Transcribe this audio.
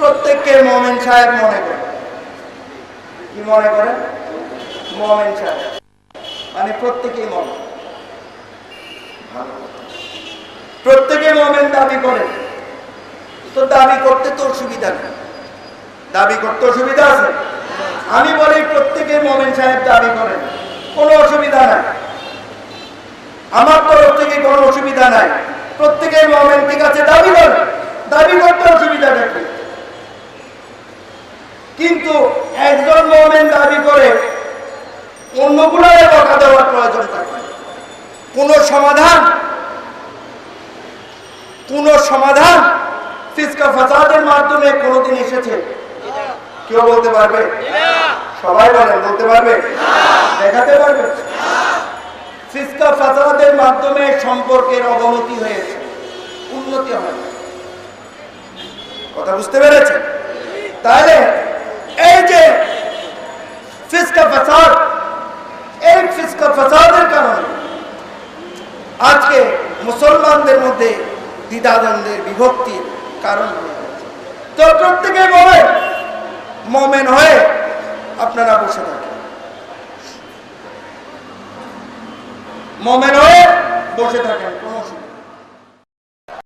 প্রত্যেককে মোমেন সাহেব মনে করে। কি মনে করে? মোমেন সাহেব। মানে প্রত্যেকেই মনে প্রত্যেকে মোমেন দাবি করে। তো দাবি করতে তো অসুবিধা নেই। দাবি করতে অসুবিধা আছে? আমি বলি প্রত্যেকে মোমেন সাহেব দাবি করেন। কোনো অসুবিধা নাই। আমার তরফ থেকে কোনো অসুবিধা নাই। প্রত্যেকে মোমেন ঠিক আছে দাবি করে দাবি করতে অসুবিধা নাকি কিন্তু একজন মোমেন দাবি করে, অন্যগুলোর বকা দেওয়ার প্রয়োজন থাকে। কোন সমাধান কোন সমাধান ফিসকা ফাসাদের মাধ্যমে কোনোদিন এসেছে? কেউ বলতে পারবে? সবাই বলেন, বলতে পারবে? দেখাতে পারবে? ফিসকা ফাসাদের মাধ্যমে সম্পর্কের অবনতি হয়েছে, উন্নতি হয়। কথা বুঝতে পেরেছেন? তাহলে এই যে ফিসকা ফাসাদ এই ফিসকা ফাসাদের কারণে আজকে মুসলমানদের মধ্যে দ্বিধাদ্বন্দ্বের বিভক্তির কারণ তো প্রত্যেকে বলে মমেন হয়ে আপনারা বসে থাকেন। মমেন হয়ে বসে থাকেন। কোনো